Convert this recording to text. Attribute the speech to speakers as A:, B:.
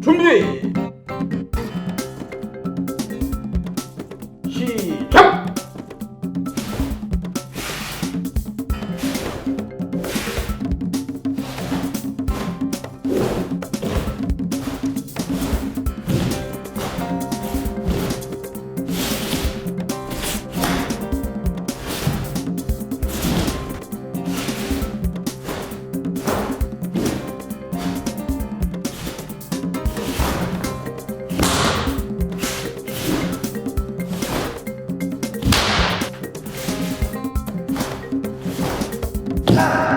A: 준비 Shut